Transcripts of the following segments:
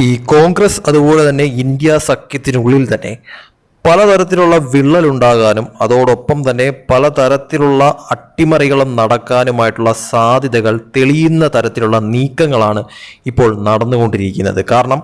ഈ കോൺഗ്രസ് അതുപോലെ തന്നെ ഇന്ത്യ സഖ്യത്തിനുള്ളിൽ തന്നെ പലതരത്തിലുള്ള വിള്ളലുണ്ടാകാനും അതോടൊപ്പം തന്നെ പലതരത്തിലുള്ള അട്ടിമറികളും നടക്കാനുമായിട്ടുള്ള സാധ്യതകൾ തെളിയുന്ന തരത്തിലുള്ള നീക്കങ്ങളാണ് ഇപ്പോൾ നടന്നുകൊണ്ടിരിക്കുന്നത്. കാരണം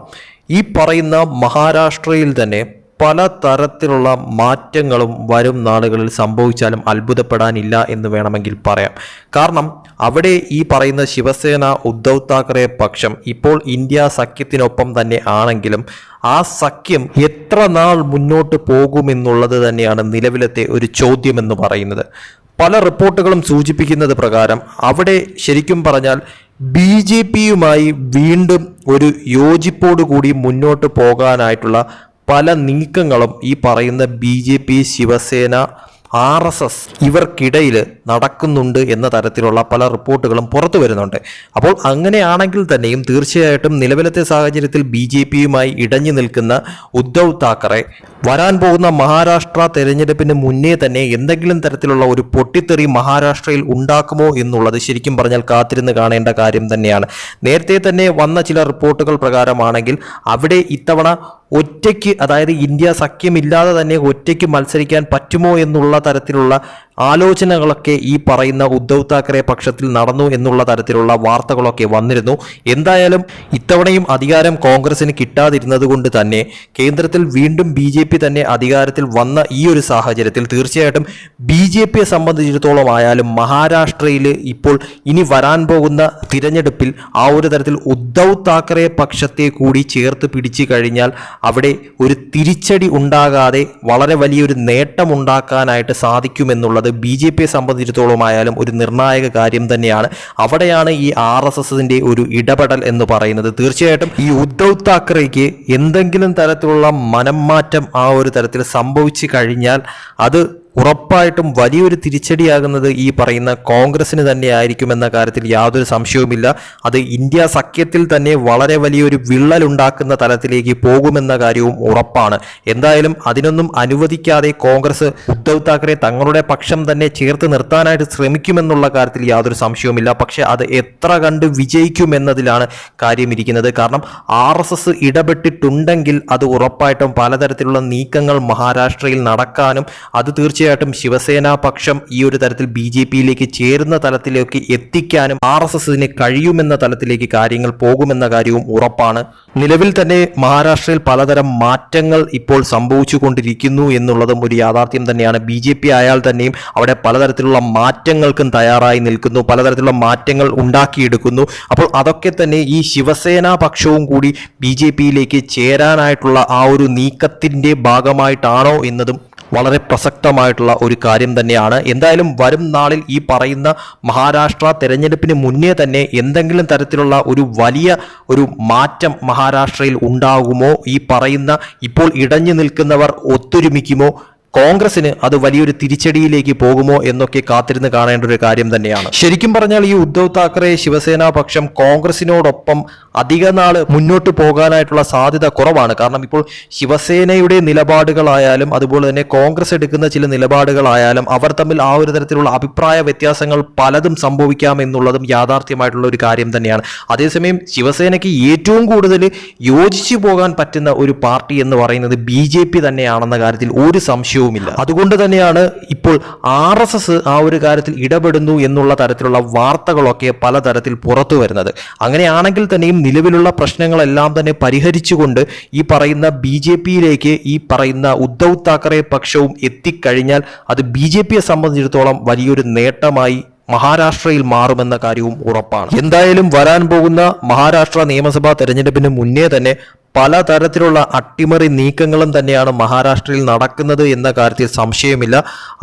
ഈ പറയുന്ന മഹാരാഷ്ട്രയിൽ തന്നെ പല തരത്തിലുള്ള മാറ്റങ്ങളും വരും നാളുകളിൽ സംഭവിച്ചാലും അത്ഭുതപ്പെടാനില്ല എന്ന് വേണമെങ്കിൽ പറയാം. കാരണം അവിടെ ഈ പറയുന്ന ശിവസേന ഉദ്ധവ് താക്കറെ പക്ഷം ഇപ്പോൾ ഇന്ത്യ സഖ്യത്തിനൊപ്പം തന്നെ ആണെങ്കിലും ആ സഖ്യം എത്ര നാൾ മുന്നോട്ട് പോകുമെന്നുള്ളത് തന്നെയാണ് നിലവിലത്തെ ഒരു ചോദ്യമെന്ന് പറയുന്നത്. പല റിപ്പോർട്ടുകളും സൂചിപ്പിക്കുന്നത് പ്രകാരം അവിടെ ശരിക്കും പറഞ്ഞാൽ ബി ജെ പിയുമായി വീണ്ടും ഒരു യോജിപ്പോടുകൂടി മുന്നോട്ട് പോകാനായിട്ടുള്ള പല നീക്കങ്ങളും ഈ പറയുന്ന B J P Shiv Sena R S S ഇവർക്കിടയിൽ നടക്കുന്നുണ്ട് എന്ന തരത്തിലുള്ള പല റിപ്പോർട്ടുകളും പുറത്തു വരുന്നുണ്ട്. അപ്പോൾ അങ്ങനെയാണെങ്കിൽ തന്നെയും തീർച്ചയായിട്ടും നിലവിലത്തെ സാഹചര്യത്തിൽ ബി ജെ പിയുമായി ഇടഞ്ഞു നിൽക്കുന്ന ഉദ്ധവ് താക്കറെ വരാൻ പോകുന്ന മഹാരാഷ്ട്ര തെരഞ്ഞെടുപ്പിന് മുന്നേ തന്നെ എന്തെങ്കിലും തരത്തിലുള്ള ഒരു പൊട്ടിത്തെറി മഹാരാഷ്ട്രയിൽ ഉണ്ടാക്കുമോ എന്നുള്ളത് ശരിക്കും പറഞ്ഞാൽ കാത്തിരുന്ന് കാണേണ്ട കാര്യം തന്നെയാണ്. നേരത്തെ തന്നെ വന്ന ചില റിപ്പോർട്ടുകൾ പ്രകാരമാണെങ്കിൽ അവിടെ ഇത്തവണ ഒറ്റയ്ക്ക് അതായത് ഇന്ത്യ സഖ്യമില്ലാതെ തന്നെ ഒറ്റയ്ക്ക് മത്സരിക്കാൻ പറ്റുമോ എന്നുള്ള തരത്തിലുള്ള ആലോചനകളൊക്കെ ഈ പറയുന്ന ഉദ്ധവ് താക്കറെ പക്ഷത്തിൽ നടന്നു എന്നുള്ള തരത്തിലുള്ള വാർത്തകളൊക്കെ വന്നിരുന്നു. എന്തായാലും ഇത്തവണയും അധികാരം കോൺഗ്രസിന് കിട്ടാതിരുന്നത് കൊണ്ട് തന്നെ കേന്ദ്രത്തിൽ വീണ്ടും ബി തന്നെ അധികാരത്തിൽ വന്ന ഈ ഒരു സാഹചര്യത്തിൽ തീർച്ചയായിട്ടും ബി ജെ പിയെ സംബന്ധിച്ചിടത്തോളം ആയാലും മഹാരാഷ്ട്രയിൽ ഇപ്പോൾ ഇനി വരാൻ പോകുന്ന തിരഞ്ഞെടുപ്പിൽ ആ ഒരു തരത്തിൽ ഉദ്ധവ് താക്കറെ പക്ഷത്തെ കൂടി ചേർത്ത് പിടിച്ചു കഴിഞ്ഞാൽ അവിടെ ഒരു തിരിച്ചടി ഉണ്ടാകാതെ വളരെ വലിയൊരു നേട്ടം ഉണ്ടാക്കാനായിട്ട് സാധിക്കുമെന്നുള്ളത് ബി ജെ പിയെ സംബന്ധിച്ചിടത്തോളം ആയാലും ഒരു നിർണായക കാര്യം തന്നെയാണ്. അവിടെയാണ് ഈ ആർ എസ് എസിന്റെ ഒരു ഇടപെടൽ എന്ന് പറയുന്നത്. തീർച്ചയായിട്ടും ഈ ഉദ്ധവ് താക്കറേക്ക് എന്തെങ്കിലും തരത്തിലുള്ള മനംമാറ്റം ആ ഒരു തരത്തിൽ സംഭവിച്ചു കഴിഞ്ഞാൽ അത് ഉറപ്പായിട്ടും വലിയൊരു തിരിച്ചടിയാകുന്നത് ഈ പറയുന്ന കോൺഗ്രസിന് തന്നെ ആയിരിക്കുമെന്ന കാര്യത്തിൽ യാതൊരു സംശയവുമില്ല. അത് ഇന്ത്യ സഖ്യത്തിൽ തന്നെ വളരെ വലിയൊരു വിള്ളലുണ്ടാക്കുന്ന തലത്തിലേക്ക് പോകുമെന്ന കാര്യവും ഉറപ്പാണ്. എന്തായാലും അതിനൊന്നും അനുവദിക്കാതെ കോൺഗ്രസ് ഉദ്ധവ് താക്കറെ തങ്ങളുടെ പക്ഷം തന്നെ ചേർത്ത് നിർത്താനായിട്ട് ശ്രമിക്കുമെന്നുള്ള കാര്യത്തിൽ യാതൊരു സംശയവുമില്ല. പക്ഷെ അത് എത്ര കണ്ട് വിജയിക്കുമെന്നതിലാണ് കാര്യമിരിക്കുന്നത്. കാരണം ആർ എസ് എസ് ഇടപെട്ടിട്ടുണ്ടെങ്കിൽ അത് ഉറപ്പായിട്ടും പലതരത്തിലുള്ള നീക്കങ്ങൾ മഹാരാഷ്ട്രയിൽ നടക്കാനും അത് തീർച്ചയായിട്ടും ശിവസേന പക്ഷം ഈ ഒരു തരത്തിൽ ബി ജെ പിയിലേക്ക് ചേരുന്ന തലത്തിലേക്ക് എത്തിക്കാനും ആർ എസ് എസിന് കഴിയുമെന്ന തലത്തിലേക്ക് കാര്യങ്ങൾ പോകുമെന്ന കാര്യവും ഉറപ്പാണ്. നിലവിൽ തന്നെ മഹാരാഷ്ട്രയിൽ പലതരം മാറ്റങ്ങൾ ഇപ്പോൾ സംഭവിച്ചുകൊണ്ടിരിക്കുന്നു എന്നുള്ളതും ഒരു യാഥാർത്ഥ്യം തന്നെയാണ്. ബി ജെ പി ആയാൽ തന്നെയും അവിടെ പലതരത്തിലുള്ള മാറ്റങ്ങൾക്കും തയ്യാറായി നിൽക്കുന്നു പലതരത്തിലുള്ള മാറ്റങ്ങൾ ഉണ്ടാക്കിയെടുക്കുന്നു. അപ്പോൾ അതൊക്കെ തന്നെ ഈ ശിവസേന പക്ഷവും കൂടി ബി ജെ പിയിലേക്ക് ചേരാനായിട്ടുള്ള ആ ഒരു നീക്കത്തിന്റെ ഭാഗമായിട്ടാണോ എന്നതും വളരെ പ്രസക്തമായിട്ടുള്ള ഒരു കാര്യം തന്നെയാണ്. എന്തായാലും വരും നാളിൽ ഈ പറയുന്ന മഹാരാഷ്ട്ര തെരഞ്ഞെടുപ്പിന് മുന്നേ തന്നെ എന്തെങ്കിലും തരത്തിലുള്ള ഒരു വലിയ ഒരു മാറ്റം മഹാരാഷ്ട്രയിൽ ഉണ്ടാകുമോ? ഈ പറയുന്ന ഇപ്പോൾ ഇടഞ്ഞു നിൽക്കുന്നവർ ഒത്തൊരുമിക്കുമോ? കോൺഗ്രസിന് അത് വലിയൊരു തിരിച്ചടിയിലേക്ക് പോകുമോ എന്നൊക്കെ കാത്തിരുന്ന് കാണേണ്ട ഒരു കാര്യം തന്നെയാണ്. ശരിക്കും പറഞ്ഞാൽ ഈ ഉദ്ധവ് താക്കറെ ശിവസേന പക്ഷം കോൺഗ്രസിനോടൊപ്പം അധിക നാൾ മുന്നോട്ട് പോകാനായിട്ടുള്ള സാധ്യത കുറവാണ്. കാരണം ഇപ്പോൾ ശിവസേനയുടെ നിലപാടുകളായാലും അതുപോലെ തന്നെ കോൺഗ്രസ് എടുക്കുന്ന ചില നിലപാടുകളായാലും അവർ തമ്മിൽ ആ ഒരു തരത്തിലുള്ള അഭിപ്രായ വ്യത്യാസങ്ങൾ പലതും സംഭവിക്കാം എന്നുള്ളതും യാഥാർത്ഥ്യമായിട്ടുള്ള ഒരു കാര്യം തന്നെയാണ്. അതേസമയം ശിവസേനയ്ക്ക് ഏറ്റവും കൂടുതൽ യോജിച്ചു പോകാൻ പറ്റുന്ന ഒരു പാർട്ടി എന്ന് പറയുന്നത് ബി തന്നെയാണെന്ന കാര്യത്തിൽ ഒരു സംശയവുമില്ല. അതുകൊണ്ട് തന്നെയാണ് ഇപ്പോൾ ആർ എസ് എസ് ആ ഒരു കാര്യത്തിൽ ഇടപെടുന്നു എന്നുള്ള തരത്തിലുള്ള വാർത്തകളൊക്കെ പലതരത്തിൽ പുറത്തു വരുന്നത്. അങ്ങനെയാണെങ്കിൽ തന്നെയും നിലവിലുള്ള പ്രശ്നങ്ങളെല്ലാം തന്നെ പരിഹരിച്ചുകൊണ്ട് ഈ പറയുന്ന ബി ജെ പിയിലേക്ക് ഈ പറയുന്ന ഉദ്ധവ് താക്കറെ പക്ഷവും എത്തിക്കഴിഞ്ഞാൽ അത് ബി ജെ പിയെ സംബന്ധിച്ചിടത്തോളം വലിയൊരു നേട്ടമായി മഹാരാഷ്ട്രയിൽ മാറുമെന്ന കാര്യവും ഉറപ്പാണ്. എന്തായാലും വരാൻ പോകുന്ന മഹാരാഷ്ട്ര നിയമസഭാ തെരഞ്ഞെടുപ്പിന് മുന്നേ തന്നെ പലതരത്തിലുള്ള അട്ടിമറി നീക്കങ്ങളും തന്നെയാണ് മഹാരാഷ്ട്രയിൽ നടക്കുന്നത് എന്ന കാര്യത്തിൽ സംശയമില്ല.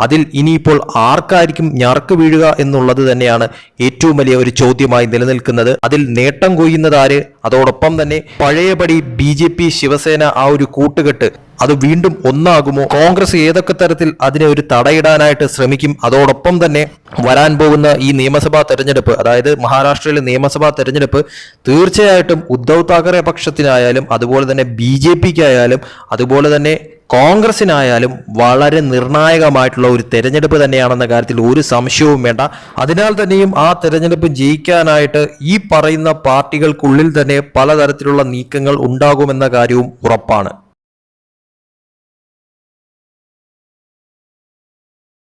അതിൽ ഇനിയിപ്പോൾ ആർക്കായിരിക്കും ഞർക്ക് വീഴുക എന്നുള്ളത് തന്നെയാണ് ഏറ്റവും വലിയ ഒരു ചോദ്യമായി നിലനിൽക്കുന്നത്. അതിൽ നേട്ടം കൊയ്യുന്നതാര് അതോടൊപ്പം തന്നെ പഴയപടി ബി ജെ പി ശിവസേന ആ ഒരു കൂട്ടുകെട്ട് അത് വീണ്ടും ഒന്നാകുമോ? കോൺഗ്രസ് ഏതൊക്കെ തരത്തിൽ അതിനെ ഒരു തടയിടാനായിട്ട് ശ്രമിക്കും? അതോടൊപ്പം തന്നെ വരാൻ പോകുന്ന ഈ നിയമസഭാ തെരഞ്ഞെടുപ്പ് അതായത് മഹാരാഷ്ട്രയിലെ നിയമസഭാ തെരഞ്ഞെടുപ്പ് തീർച്ചയായിട്ടും ഉദ്ധവ് താക്കറെ പക്ഷത്തിനായാലും അതുപോലെ തന്നെ ബി ജെ പിക്കായാലും അതുപോലെ തന്നെ കോൺഗ്രസിനായാലും വളരെ നിർണായകമായിട്ടുള്ള ഒരു തെരഞ്ഞെടുപ്പ് തന്നെയാണെന്ന കാര്യത്തിൽ ഒരു സംശയവും വേണ്ട. അതിനാൽ തന്നെയും ആ തെരഞ്ഞെടുപ്പ് ജയിക്കാനായിട്ട് ഈ പറയുന്ന പാർട്ടികൾക്കുള്ളിൽ തന്നെ പലതരത്തിലുള്ള നീക്കങ്ങൾ ഉണ്ടാകുമെന്ന കാര്യവും ഉറപ്പാണ്.